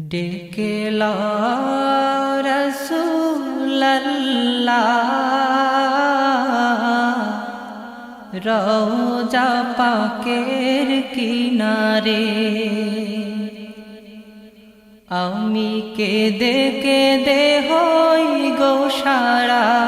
ডেকে রৌজা পাকের কিনারে। আমি কে দেখে দেহ গো সারা। ধন্য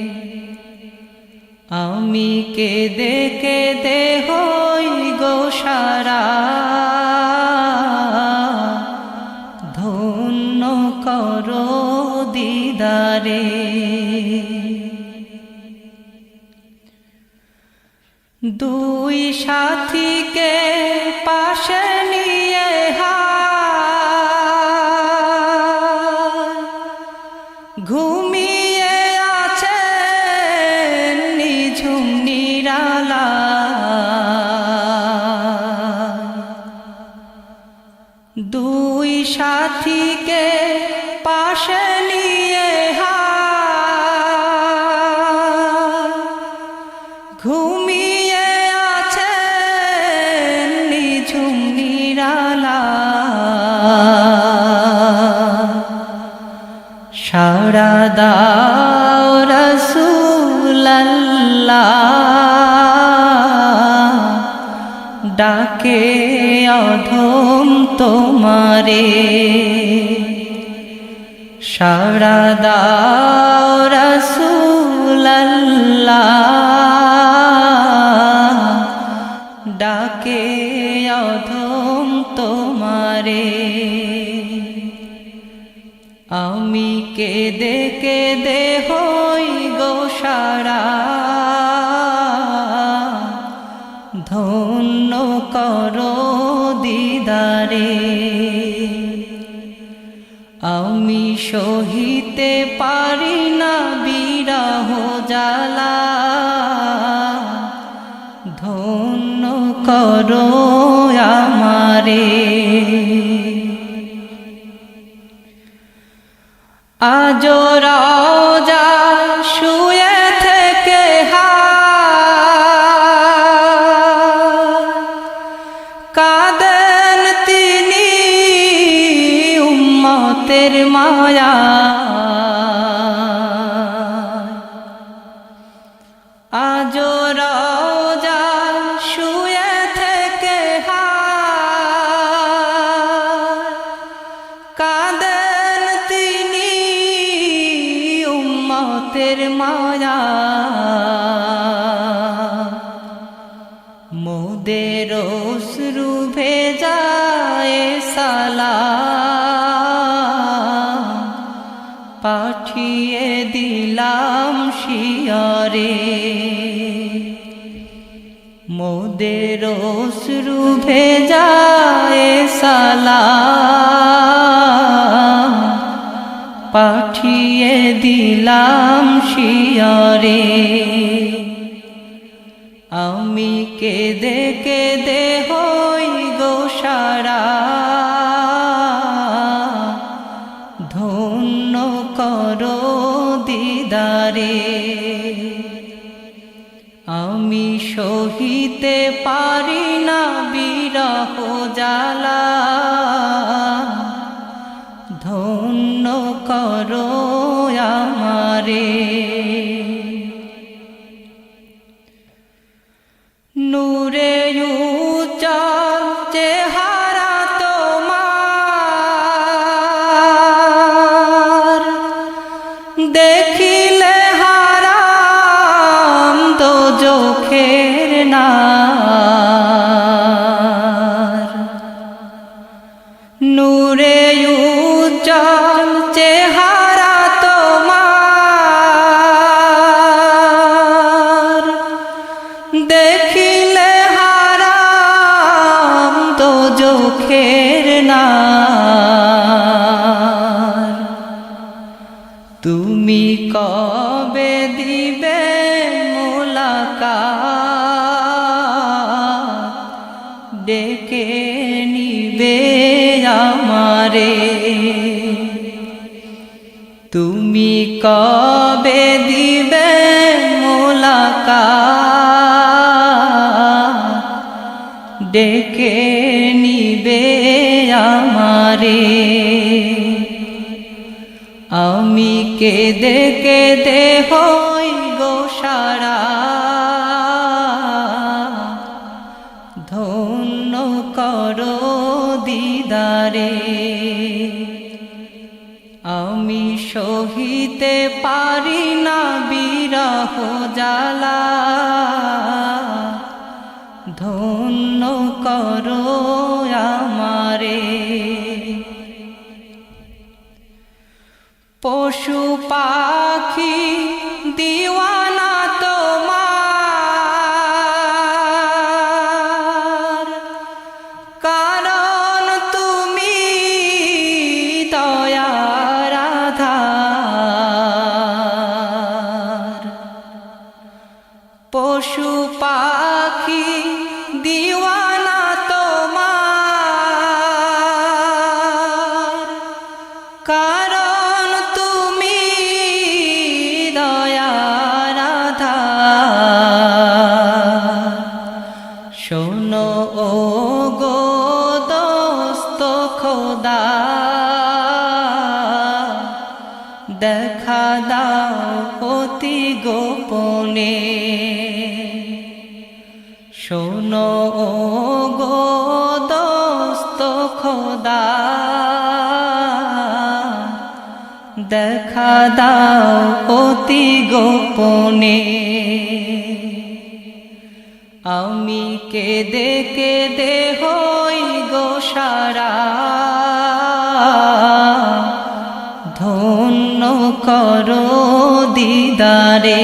আমি কেঁদে কেঁদে হই গো সারা। ধন্য কর দিদারে। দুই সাথীকে পাশে দুই সাথীকে পাশে নিয়ে ঘুমিয়ে আছে নিঝুম নিরালা। সারা দাও রসুল্লাহ ডাকে অধম তোমারে। সারা দাও রসুল্লাহ ডাকে অধম তোমারে। আমি কেঁদে কেঁদে হই গো সারা করো দিদারে আমি সহিতে পারি না বিরাহ জালা ধন্য করো আমারে। উম্মতের মায়া। আজ রাজা শুয়ে থেকে কাদেন তিনি উম্মতের মায়া। পাঠিয়ে দিলাম শিয়রে। মোদের অশ্রু ভেজায় সালা পাঠিয়ে দিলাম শিয়রে। আমি কেঁদে কেঁদে হই গো জালা ধন্য করো আমারে। নূরে উজ্জ্বল চেহারা তোমার দেখিলে হারাম তো চোখের না দেখিলে হারাম তো চোখের না তুমি কবে দিবে মোলাকা ডেকে নিবে আমারে। তুমি কবে আমারে আমি কেঁদে কেঁদে হই গো সারা। ধন্য করো দিদারে। আমি সহিতে পারি না বিরহ জ্বালা। ধন্য করো শোনো গো দোস্ত খোদা, দেখা দাও অতি গোপনে। আমি কেঁদে কেঁদে হই গো সারা, ধন্য করো দিদারে।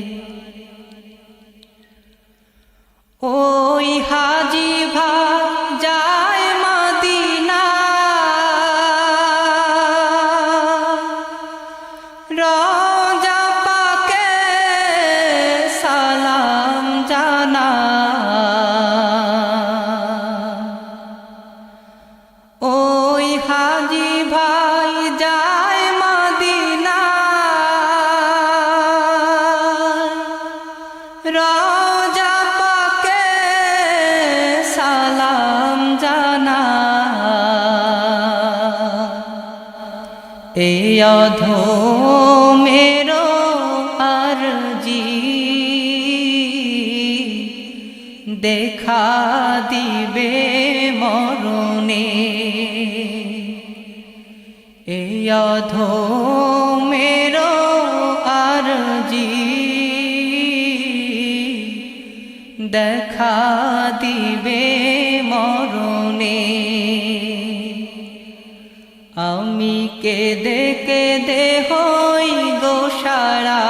এই অধো মেরো আরজি। দেখা দিবে মরণে। এই অধো মেরো আরজি। দেখা দিবে কেঁদে কেঁদে হই গো সারা।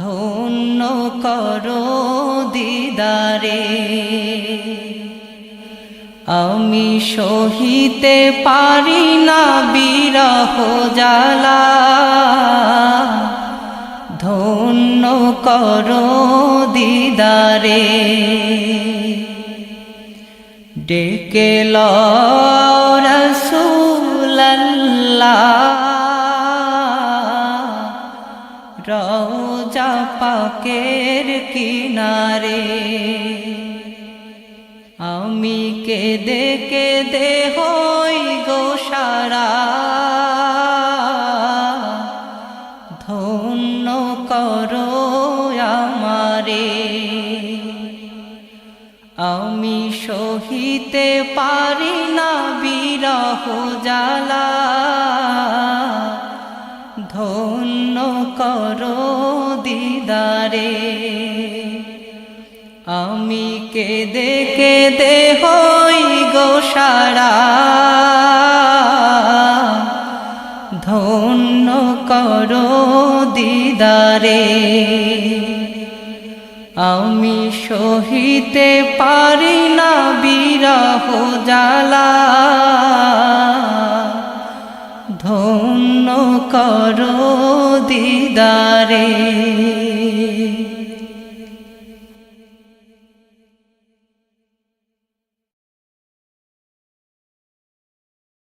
ধন্য করো দিদারে, আমি সহিতে পারি না বিরহ জ্বালা। ধন্য করো দিদারে, ডেকে রসুল্লাহ কিনারে। আমি কেঁদে কেঁদে দিদারে, আমি কেঁদে কেঁদে হই গো সারা। ধন্য করো দিদারে, আমি সহিতে পারি না বিরহ জ্বালা। করো দিদারে।